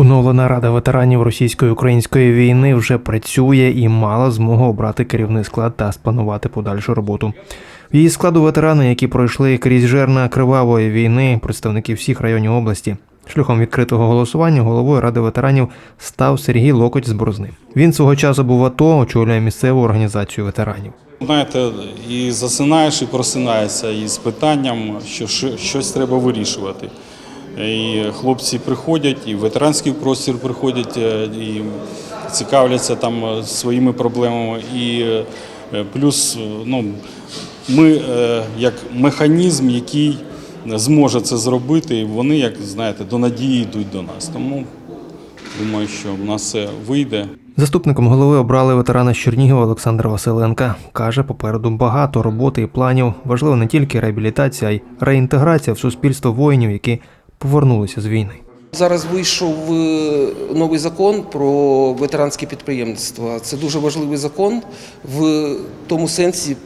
Оновлена рада ветеранів російсько-української війни вже працює і мала змогу обрати керівний склад та спланувати подальшу роботу. В її складу ветерани, які пройшли крізь жерна кривавої війни, представники всіх районів області. Шляхом відкритого голосування головою ради ветеранів став Сергій Локоть з Борозни. Він свого часу був АТО, очолює місцеву організацію ветеранів. Знаєте, і засинаєш, і просинаєшся із питанням, що щось треба вирішувати. І хлопці приходять, і ветеранський простір приходять, е, і цікавляться там е, своїми проблемами. І е, плюс ну, ми як механізм, який зможе це зробити, і вони, як знаєте, до надії йдуть до нас. Тому думаю, що в нас все вийде. Заступником голови обрали ветерана з Чернігова Олександра Василенка. Каже, попереду багато роботи і планів. Важливо не тільки реабілітація, а й реінтеграція в суспільство воїнів, які повернулися з війни. Зараз вийшов е, новий закон про ветеранське підприємництво. Це дуже важливий закон в тому сенсі.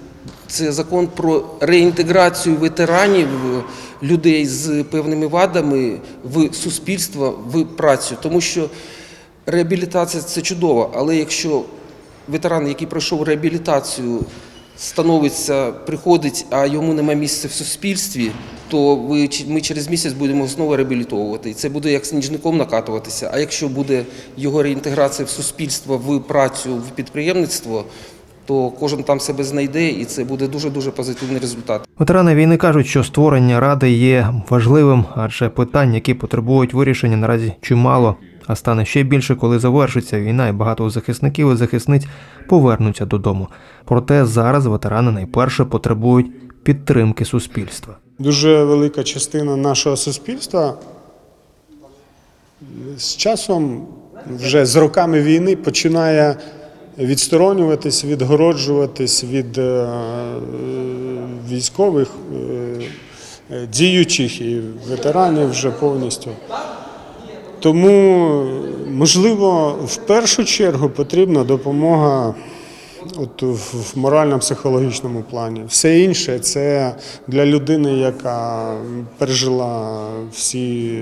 Це закон про реінтеграцію ветеранів, е, людей з певними вадами в суспільство, в працю. Тому що реабілітація це чудово, але якщо ветеран, який пройшов реабілітацію, становиться, приходить, а йому немає місця в суспільстві, то ви, ми через місяць будемо знову реабілітовувати. І це буде як сніжником накатуватися. А якщо буде його реінтеграція в суспільство, в працю, в підприємництво, то кожен там себе знайде, і це буде дуже-дуже позитивний результат. Ветерани війни кажуть, що створення ради є важливим, адже питань, які потребують вирішення, наразі чимало. А стане ще більше, коли завершиться війна, і багато захисників і захисниць повернуться додому. Проте зараз ветерани найперше потребують підтримки суспільства. Дуже велика частина нашого суспільства з часом, вже з роками війни, починає відсторонюватись, відгороджуватись від е, військових, е, діючих і ветеранів вже повністю. Тому, можливо, в першу чергу потрібна допомога от в морально-психологічному плані. Все інше це для людини, яка пережила всі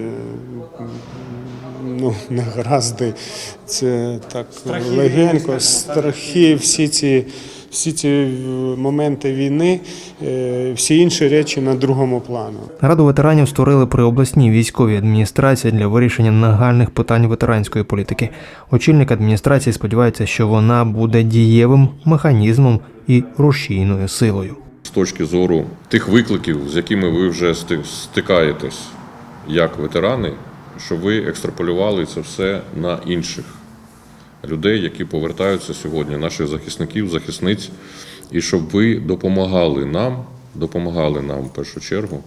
ну, негаразди, це так легенько, страхи, всі ці. Всі ці е, моменти війни, е, всі інші речі на другому плану. Раду ветеранів створили при обласній військовій адміністрації для вирішення нагальних питань ветеранської політики. Очільник адміністрації сподівається, що вона буде дієвим механізмом і рушійною силою. з точки зору тих викликів, з якими ви вже стикаєтесь як ветерани, щоб ви екстраполювали це все на інших людей, які повертаються сьогодні, наших захисників, захисниць, і щоб ви допомагали нам, допомагали нам в першу чергу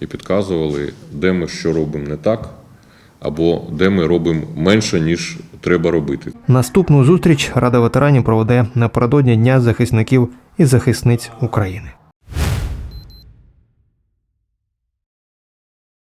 і підказували, де ми що робимо не так, або де ми робимо менше, ніж треба робити. Наступну зустріч Рада ветеранів проведе напередодні Дня захисників і захисниць України.